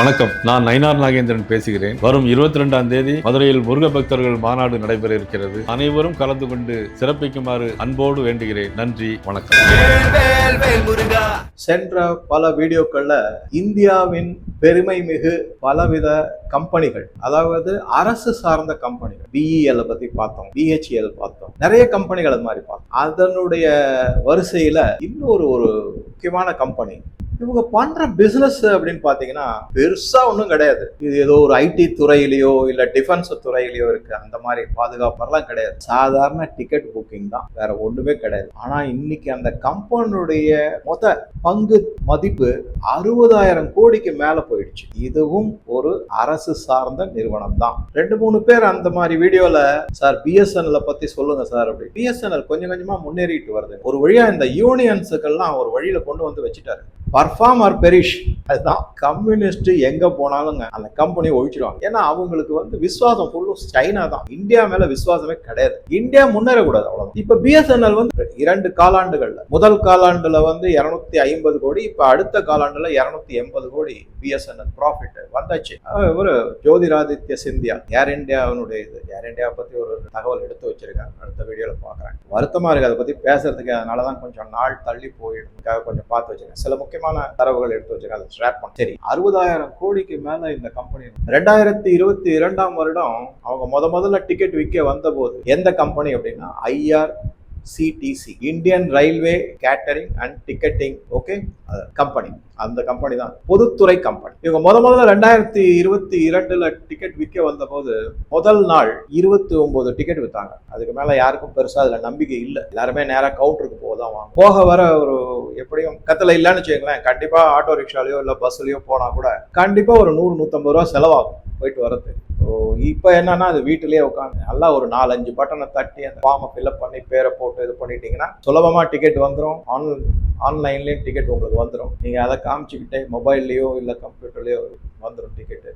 வணக்கம். நான் நயினார் நாகேந்திரன் பேசுகிறேன். வரும் இருபத்தி ரெண்டாம் தேதி மதுரையில் முருக பக்தர்கள் மாநாடு நடைபெற இருக்கிறது அனைவரும் கலந்து கொண்டு சிறப்பிக்குமாறு அன்போடு வேண்டுகிறேன். நன்றி வணக்கம். சென்ற பல வீடியோக்கள்ல இந்தியாவின் பெருமை மிகு பலவித கம்பெனிகள் அதாவது அரசு சார்ந்த கம்பெனிகள் பிஇஎல் பத்தி பார்த்தோம் பிஹெச்இஎல் பார்த்தோம் நிறைய கம்பெனிகள் அது மாதிரி பார்த்தோம். அதனுடைய வரிசையில இன்னொரு ஒரு முக்கியமான கம்பெனி இவங்க பண்ற பிசினஸ் அப்படின்னு பாத்தீங்கன்னா பெருசா ஒன்றும் கிடையாது. இது ஏதோ ஒரு ஐடி துறையிலயோ இல்ல டிஃபென்ஸ் துறையிலயோ இருக்கு. அந்த மாதிரி பாதுகாப்பெல்லாம் கிடையாது. சாதாரண டிக்கெட் புக்கிங் தான். வேற ஒண்ணுமே கிடையாது. ஆனா இன்னைக்கு அந்த கம்பெனியுடைய மொத்த பங்கு மதிப்பு அறுபதாயிரம் கோடிக்கு மேல போயிடுச்சு. இதுவும் ஒரு அரசு சார்ந்த நிறுவனம் தான். ரெண்டு மூணு பேர் அந்த மாதிரி வீடியோல சார் பிஎஸ்என்எல் பத்தி சொல்லுங்க சார் அப்படி. பிஎஸ்என்எல் கொஞ்சம் கொஞ்சமா முன்னேறிட்டு வருது. ஒரு வழியா இந்த யூனியன்ஸுக்கெல்லாம் ஒரு வழியில கொண்டு வந்து வச்சுட்டாரு. பர்ஃபார்ம் ஆர் பெரிஷ் அதுதான் கம்யூனிஸ்ட் எங்க போனாலுங்க அந்த கம்பெனி ஒழிச்சிடுவாங்க ஏன்னா அவங்களுக்கு வந்து விசுவாசம் ஃபுல்லும் சைனா தான். இந்தியா மேல விசுவாசமே கிடையாது. இந்தியா முன்னேறக்கூடாது அவ்வளவு இப்ப பிஎஸ்என்எல் வந்து இரண்டு காலாண்டுகள்ல முதல் காலாண்டுல வந்து இருநூத்தி ஐம்பது கோடி இப்ப அடுத்த காலாண்டுல இருநூத்தி எண்பது கோடி பிஎஸ்என்எல் ப்ராஃபிட் வந்தாச்சு. ஒரு ஜோதிராதித்ய சிந்தியா ஏர் இந்தியாவினுடைய இது. ஏர் இந்தியா பத்தி ஒரு தகவல் எடுத்து வச்சிருக்காங்க அடுத்த வீடியோல பாக்குறேன் வருத்தமா இருக்கு அதை பத்தி பேசுறதுக்கு. அதனாலதான் கொஞ்சம் நாள் தள்ளி போயிடுறதுக்காக கொஞ்சம் பார்த்து வச்சிருக்கேன் சில முக்கியமான தரவுகள் எடுத்து வச்சிருக்கேன் அதை ஷேர் பண்ண. சரி. அறுபதாயிரம் கோடிக்கு மேல இந்த கம்பெனி ரெண்டாயிரத்தி இருபத்தி இரண்டாம் வருடம் அவங்க முத முதல்ல டிக்கெட் விற்க வந்த போது எந்த கம்பெனி அப்படின்னா IR CTC Indian railway catering and ticketing okay company அந்த கம்பெனி தான். பொதுத்துறை கம்பெனி இவங்க முத முதல்ல ரெண்டாயிரத்தி இருபத்தி இரண்டுல டிக்கெட் விற்க வந்தபோது முதல் நாள் இருபத்தி ஒன்பது டிக்கெட் வித்தாங்க. அதுக்கு மேல யாருக்கும் பெருசா அதுல நம்பிக்கை இல்லை. எல்லாருமே நேராக கவுண்டருக்கு போதான் வாங்க. போக வர ஒரு எப்படியும் கத்துல இல்லைன்னு வச்சுக்கோங்களேன். கண்டிப்பா ஆட்டோ ரிக்ஷாலையோ இல்ல பஸ்லயோ போனா கூட கண்டிப்பா ஒரு நூறு நூத்தம்பது ரூபா செலவாகும். போயிட்டு வரது இப்போ என்னன்னா அது வீட்டிலேயே உட்காந்து நல்லா ஒரு நாலஞ்சு பட்டனை தட்டி அந்த ஃபார்மை ஃபில்அப் பண்ணி பேரை போட்டு இது பண்ணிட்டீங்கன்னா சுலபமா டிக்கெட் வந்துடும் ஆன் ஆன்லைன்லேயும் டிக்கெட் உங்களுக்கு வந்துடும் நீங்கள் அதை காமிச்சிக்கிட்டே மொபைல்லையோ இல்லை கம்ப்யூட்டர்லேயோ வந்துடும் டிக்கெட்டு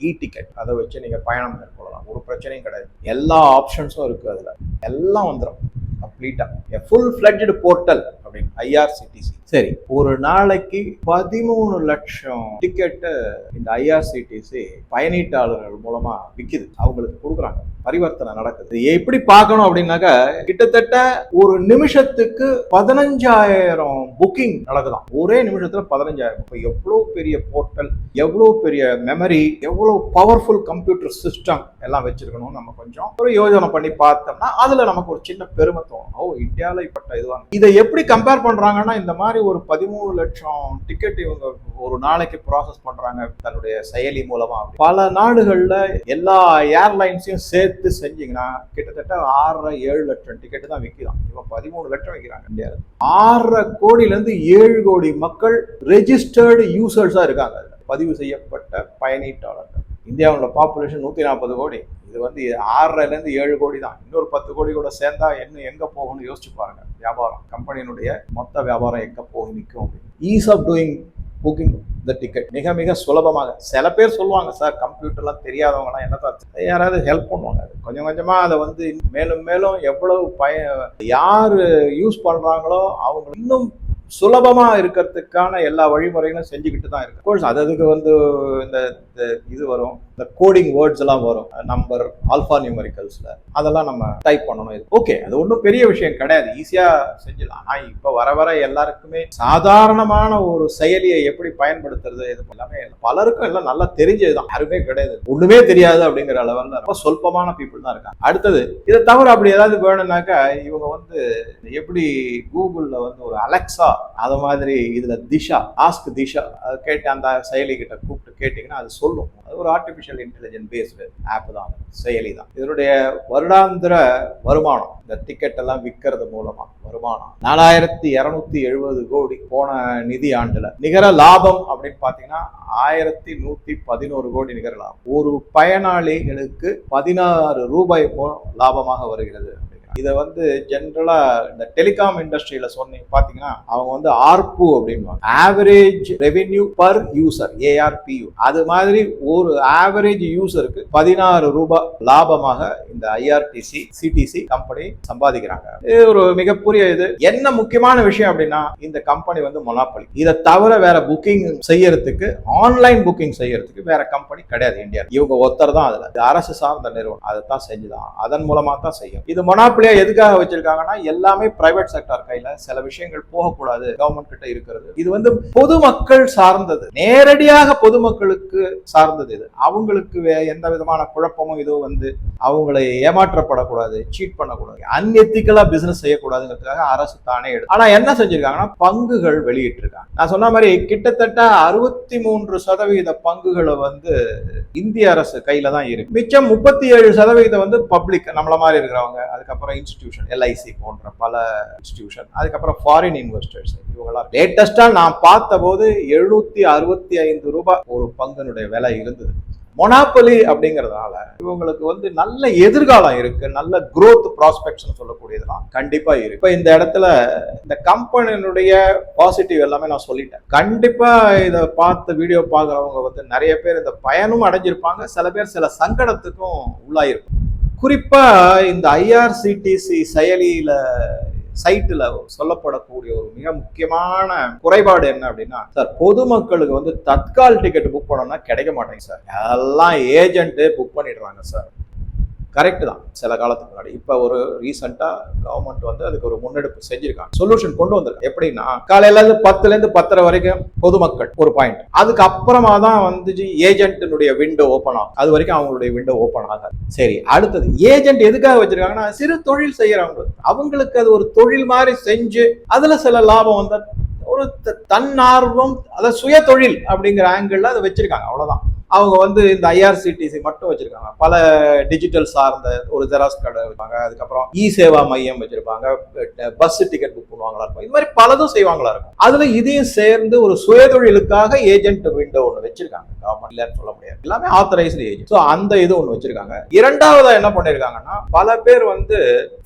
இ டிக்கெட் அதை வச்சு நீங்கள் பயணம் மேற்கொள்ளலாம். ஒரு பிரச்சனையும் கிடையாது. எல்லா ஆப்ஷன்ஸும் இருக்குது அதில். எல்லாம் வந்துடும் கம்ப்ளீட்டாக ஃபுல் ஃப்ளட்ஜு போர்ட்டல் அப்படின்னு ஐஆர்சிடிசி சரி ஒரு நாளைக்கு பதிமூணு லட்சம் டிக்கெட்டு இந்த ஐஆர்சிடிசி பயணீட்டாளர்கள் மூலமா விற்கிது அவங்களுக்கு கொடுக்குறாங்க. பரிவர்த்தனை நடக்குது. எப்படி பார்க்கணும் அப்படின்னாக்கா கிட்டத்தட்ட ஒரு நிமிஷத்துக்கு பதினஞ்சாயிரம் புக்கிங் நடக்குதான். ஒரே நிமிஷத்துல பதினஞ்சாயிரம். இப்போ எவ்வளோ பெரிய போர்ட்டல் எவ்வளோ பெரிய மெமரி எவ்வளோ பவர்ஃபுல் கம்ப்யூட்டர் சிஸ்டம் எல்லாம் வச்சிருக்கணும் நம்ம கொஞ்சம் ஒரு யோஜனை பண்ணி பார்த்தோம்னா அதுல நமக்கு ஒரு சின்ன பெருமை தோணும். ஓ இந்தியாவில் இப்பட்ட இதுவாங்க இதை எப்படி கம்பேர் பண்றாங்கன்னா இந்த மாதிரி ஒரு பதிமூணு லட்சம் டிக்கெட் இவங்க ஒரு நாளைக்கு ப்ராசஸ் பண்றாங்க தன்னுடைய செயலி மூலமா. பல நாடுகள்ல எல்லா ஏர்லைன்ஸையும் சேர்த்து செஞ்சீங்கன்னா கிட்டத்தட்ட ஆறரை ஏழு லட்சம் டிக்கெட் தான் விற்கிறான் இவன் பதிமூணு லட்சம் விற்கிறாங்க இந்தியாவில் ஆறரை கோடியில இருந்து ஏழு கோடி மக்கள் ரெஜிஸ்டர்டு யூசர்ஸா இருக்காங்க. பதிவு செய்யப்பட்ட பயணீட்டாளர்கள் இந்தியாவோட பாப்புலேஷன் நூற்றி நாற்பது கோடி. இது வந்து ஆறரைலேருந்து ஏழு கோடி தான். இன்னொரு பத்து கோடி கூட சேர்ந்தா என்ன எங்கே போகணும்னு யோசிச்சு பாருங்க. வியாபாரம். கம்பெனியினுடைய மொத்த வியாபாரம் எங்கே போய் நிற்கும் ease of doing booking the ticket மிக மிக சுலபமாக. சில பேர் சொல்லுவாங்க சார் கம்ப்யூட்டர்லாம் தெரியாதவங்கலாம் என்ன சார் யாராவது ஹெல்ப் பண்ணுவாங்க. அது கொஞ்சம் கொஞ்சமாக அதை வந்து மேலும் மேலும் எவ்வளவு பய யார் யூஸ் பண்ணுறாங்களோ அவங்க இன்னும் சுலபமா இருக்கிறதுக்கான எல்லா வழிமுறைகளும் செஞ்சுக்கிட்டு தான் இருக்கு கோர்ஸ் அது அதுக்கு வந்து இந்த இந்த இது வரும். இந்த கோடிங் வேர்ட்ஸ் எல்லாம் வரும். நம்பர் ஆல்ஃபா நியூமரிக்கல்ஸ்ல அதெல்லாம் நம்ம டைப் பண்ணணும். இது ஓகே அது ஒன்றும் பெரிய விஷயம் கிடையாது. ஈஸியா செஞ்சிடலாம். ஆனா இப்போ வர வர எல்லாருக்குமே சாதாரணமான ஒரு செயலியை எப்படி பயன்படுத்துறது இது எல்லாமே பலருக்கும் எல்லாம் நல்லா தெரிஞ்சதுதான். யாருமே கிடையாது. ஒண்ணுமே தெரியாது அப்படிங்கிற அளவில் ரொம்ப சொல்பமான பீப்புள் தான் இருக்காங்க. அடுத்தது இதை தவிர அப்படி ஏதாவது வேணும்னாக்கா இவங்க வந்து எப்படி கூகுள்ல வந்து ஒரு அலெக்ஸா அது மாதிரி இதுல திஷா ஆஸ்க் திஷா கேட்டு அந்த செயலி கிட்ட கூப்பிட்டு கேட்டீங்கன்னா அது சொல்லும். அது ஒரு ஆர்டிஃபிஷியல் இன்டெலிஜென்ட் பேஸ்டு ஆப் தான் செயலி தான். இதனுடைய வருடாந்திர வருமானம் இந்த டிக்கெட் எல்லாம் விற்கிறது மூலமா வருமானம் நாலாயிரத்தி இரநூத்தி எழுபது கோடி போன நிதி ஆண்டுல. நிகர லாபம் அப்படின்னு பாத்தீங்கன்னா ஆயிரத்தி நூத்தி பதினோரு கோடி நிகர லாபம். ஒரு பயனாளிகளுக்கு பதினாறு ரூபாய் போ- லாபமாக வருகிறது. இதை வந்து ஜென்ரலா இந்த டெலிகாம் இண்டஸ்ட்ரியில சொன்னீங்க பாத்தீங்கன்னா அவங்க வந்து ஆர்பு அப்படின்வாங்க average revenue per user ARPU அது மாதிரி ஒரு ஆவரேஜ் யூசருக்கு பதினாறு ரூபாய் லாபமாக இந்த ஐஆர்டிசி சிடிசி கம்பெனி சம்பாதிக்கிறாங்க. இது ஒரு மிகப்பெரிய இது. என்ன முக்கியமான விஷயம் அப்படின்னா இந்த கம்பெனி வந்து மொனாப்பலி இதை தவிர வேற புக்கிங் செய்யறதுக்கு ஆன்லைன் புக்கிங் செய்யறதுக்கு வேற கம்பெனி கிடையாது. இந்தியா இவங்க ஒருத்தர் தான் அதுல. அரசு சார்ந்த நிறுவனம். அதை தான் செஞ்சுதான். அதன் மூலமா தான் செய்யும். இது மொனாப்பலி மொனாப்பலியா எதுக்காக வச்சிருக்காங்கன்னா எல்லாமே பிரைவேட் செக்டார் கையில சில விஷயங்கள் போகக்கூடாது கவர்மெண்ட் கிட்ட இருக்கிறது. இது வந்து பொதுமக்கள் சார்ந்தது. நேரடியாக பொதுமக்களுக்கு சார்ந்தது இது. அவங்களுக்கு வே- எந்த விதமான குழப்பமும் இதுவும் வந்து அவங்களை ஏமாற்றப்படக்கூடாது சீட் பண்ணக்கூடாது. அன்எத்திக்கலா பிசினஸ் செய்யக்கூடாதுங்கிறதுக்காக அரசு தானே எடு ஆனா என்ன செஞ்சிருக்காங்கன்னா பங்குகள் வெளியிட்டிருக்காங்க. நான் சொன்ன மாதிரி கிட்டத்தட்ட அறுபத்தி மூன்று சதவீத பங்குகளை வந்து இந்திய அரசு கையில தான் இருக்கு. மிச்சம் முப்பத்தி ஏழு சதவீதம் வந்து பப்ளிக் நம்மள மாதிரி இருக்கிறவங்க. அதுக்கப்புறம் இன்ஸ்டிடியூஷன் எல்ஐசி போன்ற பல இன்ஸ்டிடியூஷன் அதுக்கப்புறம் ஃபாரின் இன்வெஸ்டர்ஸ் இவங்களாம் லேட்டஸ்டாக நான் பார்த்தபோது எழுநூற்றி அறுபத்தி ஐந்து ரூபாய் ஒரு பங்கினுடைய விலை இருந்தது. மொனாப்பலி அப்படிங்கறதுனால இவங்களுக்கு வந்து நல்ல எதிர்காலம் இருக்கு நல்ல குரோத் ப்ராஸ்பெக்ட்ஸ் சொல்லக்கூடியதெல்லாம் கண்டிப்பா இருக்கு. இப்போ இந்த இடத்துல இந்த கம்பெனியினுடைய பாசிட்டிவ் எல்லாமே நான் சொல்லிட்டேன். கண்டிப்பா இதை பார்த்து வீடியோ பார்க்குறவங்க வந்து நிறைய பேர் இந்த பயனும் அடைஞ்சிருப்பாங்க சில பேர் சில சங்கடத்துக்கும் உள்ளாயிருக்கும் குறிப்பாக இந்த ஐஆர்சிடிசி செயலியில் சைட்டில் சொல்லப்படக்கூடிய ஒரு மிக முக்கியமான குறைபாடு என்ன அப்படின்னா சார் பொதுமக்களுக்கு வந்து தத்கால் டிக்கெட் புக் பண்ணோம்னா கிடைக்க மாட்டேங்க சார். எல்லாம் ஏஜென்ட்டு புக் பண்ணிடுறாங்க சார். கரெக்டு தான் சில காலத்துக்கு முன்னாடி. இப்போ ஒரு ரீசெண்டாக கவர்மெண்ட் வந்து அதுக்கு ஒரு முன்னெடுப்பு செஞ்சிருக்காங்க. சொல்யூஷன் கொண்டு வந்திருக்காங்க. எப்படின்னா காலையில இருந்து பத்தரை வரைக்கும் பொதுமக்கள் ஒரு பாயிண்ட் அதுக்கு அப்புறமா தான் வந்து ஏஜென்ட்டினுடைய விண்டோ ஓப்பன் ஆகும். அது வரைக்கும் அவங்களுடைய விண்டோ ஓப்பன் ஆகாது. சரி அடுத்தது ஏஜென்ட் எதுக்காக வச்சிருக்காங்கன்னா சிறு தொழில் செய்யறவங்க அவங்களுக்கு அது ஒரு தொழில் மாதிரி செஞ்சு அதுல சில லாபம் வந்து ஒரு த- தன்னார்வம் அதாவது சுய தொழில் அப்படிங்கிற ஆங்கிள் அதை வச்சிருக்காங்க. அவ்வளவுதான். அவங்க வந்து இந்த ஐஆர்சிடிசி மட்டும் வச்சிருக்காங்க. பல டிஜிட்டல் சார்ந்த ஒரு ஜெராக்ஸ் கடை வைப்பாங்க அதுக்கப்புறம் இ சேவா மையம் வச்சிருப்பாங்க. பஸ் டிக்கெட் புக் பண்ணுவாங்களா இருக்கும். இது மாதிரி பலதும் செய்வாங்களா இருக்கும். அதுல இதையும் சேர்ந்து ஒரு சுயதொழிலுக்காக ஏஜென்ட் விண்டோ ஒன்று வச்சிருக்காங்க. கவர்மெண்ட் இல்லைன்னு சொல்ல முடியாது. எல்லாமே ஆத்தரைஸ்டு ஏஜென்ட் ஸோ அந்த இது ஒன்று வச்சிருக்காங்க. இரண்டாவதா என்ன பண்ணிருக்காங்கன்னா பல பேர் வந்து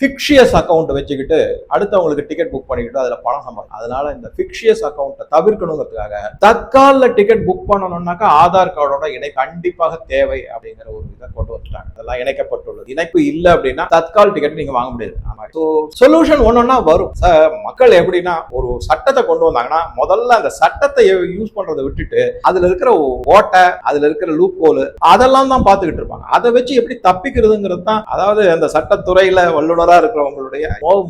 ஃபிக்ஷியஸ் அக்கௌண்ட் வச்சுக்கிட்டு அடுத்தவங்களுக்கு டிக்கெட் புக் பண்ணிக்கிட்டு அதுல பணம் சம்பாதி அதனால இந்த ஃபிக்ஷியஸ் அக்கௌண்ட்டை தவிர்க்கணுங்கிறதுக்காக தற்காலில் டிக்கெட் புக் பண்ணணும்னாக்கா ஆதார் கார்டோட இணை கண்டிப்பாக தேவை அப்படிங்கிற ஒரு இதை கொண்டு வந்துட்டாங்க. அதெல்லாம் இணைக்கப்பட்டுள்ளது. இணைப்பு இல்லை அப்படின்னா தற்கால் டிக்கெட் நீங்க வாங்க முடியாது. ஸோ சொல்யூஷன் ஒன்னொன்னா வரும். மக்கள் எப்படின்னா ஒரு சட்டத்தை கொண்டு வந்தாங்கன்னா முதல்ல அந்த சட்டத்தை யூஸ் பண்றதை விட்டுட்டு அதுல இருக்கிற ஓட்டை அதுல இருக்கிற லூப் கோல் அதெல்லாம் தான் பார்த்துக்கிட்டு இருப்பாங்க. அதை வச்சு எப்படி தப்பிக்கிறதுங்கிறது தான் அதாவது அந்த சட்டத்துறையில வல்லுநரா இருக்கிறவங்களுடைய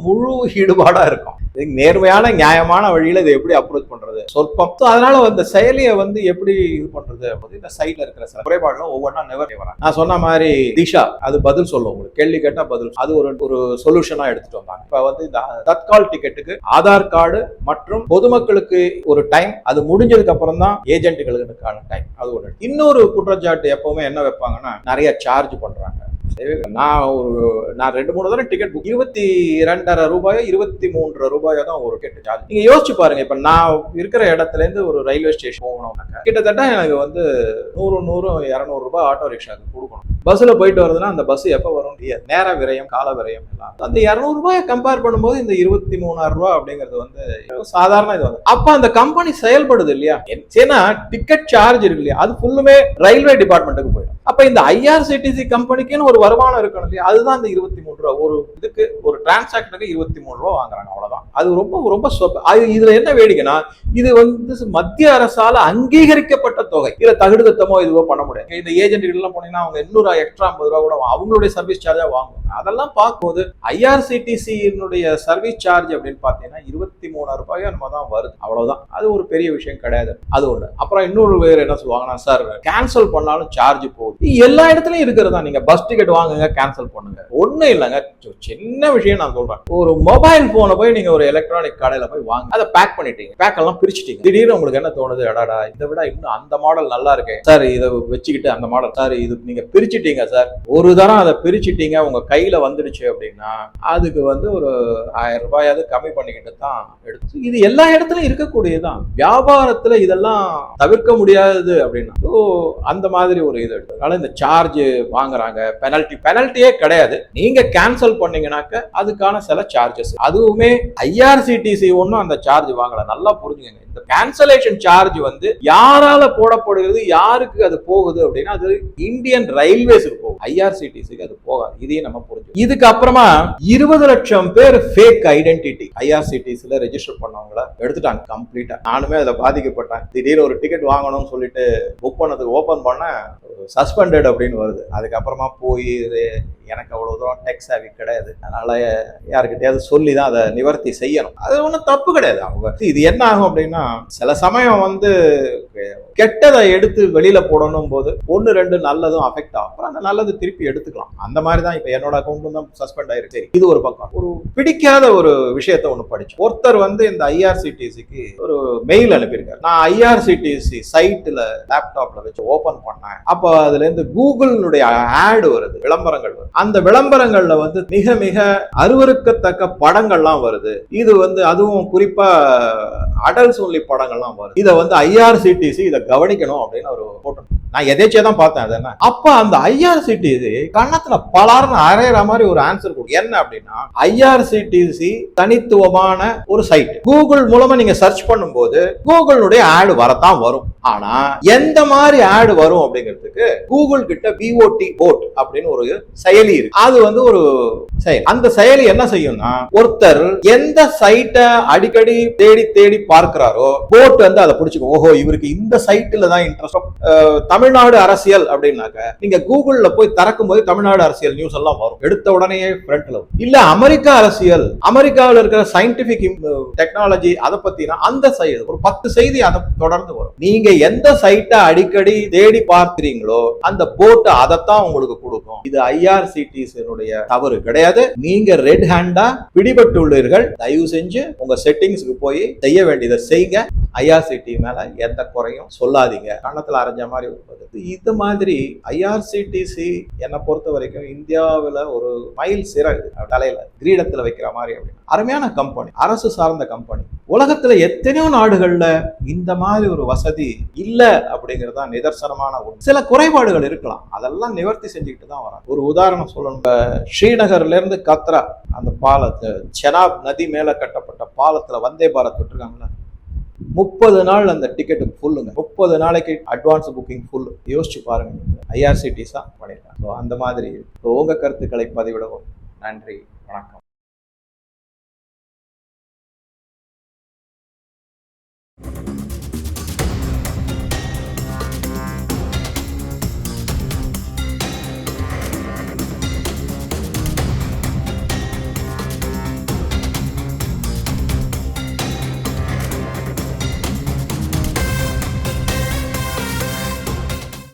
முழு ஈடுபாடா இருக்கும். நேர்மையான நியாயமான வழியில இதை எப்படி அப்ரோச் பண்றது? சொற்பம். அதனால அந்த செயலியை வந்து எப்படி இது பண்றது? அப்படி இந்த சைட்ல இருக்கிற சில குறைபாடுகளும் ஒவ்வொன்றா நிவர் வராங்க. நான் சொன்ன மாதிரி திஷா அது பதில் சொல்லும் உங்களுக்கு. கேள்வி கேட்டா பதில் அது ஒரு ஒரு சொல்யூஷனா எடுத்துட்டு வந்தாங்க. இப்ப வந்து இந்த தற்கால் டிக்கெட்டுக்கு ஆதார் கார்டு மற்றும் பொதுமக்களுக்கு ஒரு டைம் அது முடிஞ்சதுக்கு அப்புறம் தான் ஏஜென்ட்டுகளுக்கான டைம் அது ஒரு இன்னொரு குற்றச்சாட்டு எப்பவுமே என்ன வைப்பாங்கன்னா நிறைய சார்ஜ் பண்றாங்க. நான் ஒரு நான் ரெண்டு மூணு தடவை டிக்கெட் புக் இருபத்தி ரெண்டரை ரூபாயோ இருபத்தி மூன்றரை ரூபாயோ தான் ஒரு டிக்கெட் சார்ஜ் நீங்க யோசிச்சு பாருங்க இப்ப நான் இருக்கிற இடத்துல இருந்து ஒரு ரயில்வே ஸ்டேஷன் போகணும்னாக்க கிட்டத்தட்ட எனக்கு வந்து நூறு நூறு இரநூறு ரூபாய் ஆட்டோ ரிக்ஷாக்கு கொடுக்கணும். பஸ்ல போயிட்டு வருதுன்னா அந்த பஸ் எப்ப வரும் நேர விரயம் கால விரயம் எல்லாம். அந்த இரநூறு ரூபாயை கம்பேர் பண்ணும்போது இந்த இருபத்தி மூணாயிரம் ரூபாய் அப்படிங்கிறது வந்து சாதாரண இது வந்து. அப்ப அந்த கம்பெனி செயல்படுது இல்லையா? ஏன்னா டிக்கெட் சார்ஜ் இருக்கு இல்லையா? அது ஃபுல்லுமே ரயில்வே டிபார்ட்மெண்ட்டுக்கு போயிடும். அப்ப இந்த ஐஆர்சிடிசி கம்பெனிக்குன்னு ஒரு வருமானம் இருக்கணும் இல்லையா? அதுதான் இந்த இருபத்தி மூணு ரூபா. ஒரு இதுக்கு ஒரு டிரான்சாக்ஷனுக்கு இருபத்தி மூணு ரூபா வாங்குறாங்க அவ்வளவுதான். அது ரொம்ப ரொம்ப அது இதுல என்ன வேடிக்கைன்னா இது வந்து மத்திய அரசால அங்கீகரிக்கப்பட்ட தொகை. இதுல தகுடுதத்தமோ இதுவோ பண்ண முடியாது. இந்த ஏஜென்ட் எல்லாம் போனீங்கன்னா அவங்க எண்ணூறு எக்ஸ்ட்ரா ஐம்பது ரூபா கூட அவங்களுடைய சர்வீஸ் சார்ஜா வாங்குவாங்க. அதெல்லாம் பார்க்கும்போது ஐஆர்சிடிசியினுடைய சர்வீஸ் சார்ஜ் அப்படின்னு பார்த்தீங்கன்னா இருபத்தி மூணாயிரம் ரூபாயோ நம்ம தான் வருது. அவ்வளவுதான். அது ஒரு பெரிய விஷயம் கிடையாது. அது ஒண்ணு. அப்புறம் இன்னொரு பேர் என்ன சொல்லுவாங்கன்னா சார் கேன்சல் பண்ணாலும் சார்ஜ் போகுது. எல்லா இடத்துலயும் இருக்கிறதா நீங்க பஸ் டிக்கெட் வாங்குங்க கேன்சல் பண்ணுங்க. ஒன்றும் இல்லைங்க. சின்ன விஷயம் நான் சொல்றேன். ஒரு மொபைல் போனை போய் நீங்க ஒரு எலக்ட்ரானிக் கடையில போய் வாங்க. அதை பேக் பண்ணிட்டீங்க. பேக் எல்லாம் பிரிச்சுட்டீங்க. திடீர்னு உங்களுக்கு என்ன தோணுது? அடாடா இதை விட இன்னும் அந்த மாடல் நல்லா இருக்கேன் சார் இதை வச்சுக்கிட்டு அந்த மாடல் சார் இது நீங்க பிரிச்சுட்டீங்க சார். ஒரு தரம் அதை பிரிச்சுட்டீங்க உங்க கையில வந்துடுச்சு அப்படின்னா அதுக்கு வந்து ஒரு ஆயிரம் ரூபாயாவது கம்மி பண்ணிக்கிட்டு தான் எடுத்து இது எல்லா இடத்துலயும் இருக்கக்கூடியதுதான். வியாபாரத்துல இதெல்லாம் தவிர்க்க முடியாது அப்படின்னா. அந்த மாதிரி ஒரு இது எடுத்து. அதனால இந்த சார்ஜ் வாங்குறாங்க. பெனல்டி பெனல்ட்டி பெனல்ட்டியே கிடையாது. நீங்க கேன்சல் பண்ணீங்கன்னாக்க அதுக்கான சில சார்ஜஸ் அதுவுமே ஐஆர்சிடிசி ஒன்றும் அந்த சார்ஜ் வாங்கல. நல்லா புரிஞ்சுங்க இந்த கேன்சலேஷன் சார்ஜ் வந்து யாரால போடப்படுகிறது யாருக்கு அது போகுது அப்படின்னா அது இந்தியன் ரயில்வேஸுக்கு போகும். ஐஆர்சிடிசிக்கு அது போகாது. இதையும் நம்ம புரிஞ்சு இதுக்கப்புறமா இருபது லட்சம் பேர் ஃபேக் ஐடென்டிட்டி ஐஆர்சிடிசில ரெஜிஸ்டர் பண்ணவங்கள எடுத்துட்டாங்க கம்ப்ளீட்டா நானுமே அதில் பாதிக்கப்பட்டேன். திடீர்னு ஒரு டிக்கெட் வாங்கணும்னு சொல்லிட்டு புக் பண்ணதுக்கு ஓபன் பண்ண சஸ்பெண்டட் அப்படின்னு வருது. அதுக்கப்புறமா போய் இது எனக்கு அவ்வளவு தூரம் டெக் சேவி கிடையாது. அதனால யாருக்கிட்டையாவது சொல்லி தான் அதை நிவர்த்தி செய்யணும். அது ஒன்றும் தப்பு கிடையாது. அவங்க இது என்ன ஆகும் அப்படின்னா சில சமயம் வந்து கெட்டதை எடுத்து வெளியில போடணும் போது ஒன்று ரெண்டு நல்லதும் அஃபெக்ட் ஆகும். அப்புறம் அந்த நல்லது திருப்பி எடுத்துக்கலாம். அந்த மாதிரி தான் இப்போ என்னோட அக்கௌண்ட்டும் தான் சஸ்பெண்ட் ஆயிருக்கு. இது ஒரு பக்கம். ஒரு பிடிக்காத ஒரு விஷயத்த ஒன்று படிச்சேன் ஒருத்தர் வந்து இந்த ஐஆர்சிடிசிக்கு ஒரு மெயில் அனுப்பியிருக்காரு. நான் ஐஆர்சிடிசி சைட்டில் லேப்டாப்ல வச்சு ஓபன் பண்ணேன். அப்போ அதுல இருந்து கூகுளினுடைய ஆடு வருது. விளம்பரங்கள் வருது அந்த விளம்பரங்கள்ல வந்து மிக மிக அருவருக்கத்தக்க படங்கள்லாம் வருது. இது வந்து அதுவும் குறிப்பா அடல்ஸ் ஒன்லி படங்கள்லாம் வருது. இதை வந்து ஐஆர்சிடிசி இதை கவனிக்கணும் அப்படின்னு ஒரு போட்டோம் நான் எதேச்சியா தான் பார்த்தேன் அது என்ன? அப்ப அந்த ஐஆர்சிடிசி கண்ணத்துல பலார்னு அரையிற மாதிரி ஒரு ஆன்சர் கொடுக்கும் என்ன அப்படின்னா ஐஆர்சிடிசி தனித்துவமான ஒரு சைட் கூகுள் மூலமா நீங்க சர்ச் பண்ணும்போது கூகுளுடைய ஆடு வரத்தான் வரும். ஆனா எந்த மாதிரி ஆடு வரும் அப்படிங்கிறதுக்கு கூகுள் கிட்ட பிஓடி போட் அப்படின்னு ஒரு செயலி இருக்கு. அது வந்து ஒரு செயல். அந்த செயலி என்ன செய்யும்னா ஒருத்தர் எந்த சைட்டை அடிக்கடி தேடி தேடி பார்க்கிறாரோ போட் வந்து அதை பிடிச்சிக்கும். ஓஹோ இவருக்கு இந்த சைட்டில் தான் இன்ட்ரெஸ்ட் தமிழ்நாடு அரசியல் அப்படின்னாக்க நீங்க கூகுள்ல போய் திறக்கும் போது தமிழ்நாடு அரசியல் நியூஸ் எல்லாம் வரும். எடுத்த உடனே ஃப்ரண்ட்ல இல்ல அமெரிக்கா அரசியல் அமெரிக்காவில் இருக்கிற சயின்டிபிக் டெக்னாலஜி அதை பத்தினா அந்த சைடு ஒரு பத்து செய்தி அதை தொடர்ந்து வரும். நீங்க எந்த சைட்டை அடிக்கடி தேடி பார்க்கிறீங்களோ அந்த போட்டு அதைத்தான் உங்களுக்கு கொடுக்கும். இது ஐஆர்சிடிசியினுடைய தவறு கிடையாது. நீங்க ரெட் ஹேண்டா பிடிபட்டுள்ளீர்கள். தயவு செஞ்சு உங்க செட்டிங்ஸ்க்கு போய் செய்ய வேண்டியதை செய்யுங்க ஐஆர்சிடி மேல எந்த குறையும் சொல்லாதீங்க. கண்ணத்துல அரைஞ்ச மாதிரி இருப்பது இது மாதிரி ஐஆர்சிடிசி என்னை பொறுத்த வரைக்கும் இந்தியாவில் ஒரு மயில் சிறகு தலையில கிரீடத்துல வைக்கிற மாதிரி அப்படின்னு அருமையான கம்பெனி அரசு சார்ந்த கம்பெனி உலகத்துல எத்தனையோ நாடுகள்ல இந்த மாதிரி ஒரு வசதி இல்லை அப்படிங்கிறது தான் நிதர்சனமான ஒன்று சில குறைபாடுகள் இருக்கலாம். அதெல்லாம் நிவர்த்தி செஞ்சுக்கிட்டு தான் வராங்க. ஒரு உதாரணம் சொல்லணும். ஸ்ரீநகர்ல இருந்து கத்ரா அந்த பாலத்தை செனாப் நதி மேல கட்டப்பட்ட பாலத்துல வந்தே பாரத் விட்டுருக்காங்களே முப்பது நாள் அந்த டிக்கெட்டு ஃபுல்லுங்க முப்பது நாளைக்கு அட்வான்ஸ் புக்கிங் ஃபுல் யோசிச்சு பாருங்க. ஐஆர்சிடிஸாக பண்ணிடலாம் ஸோ அந்த மாதிரி. இப்போ உங்க கருத்துக்களை பதிவிடவும். நன்றி. வணக்கம்.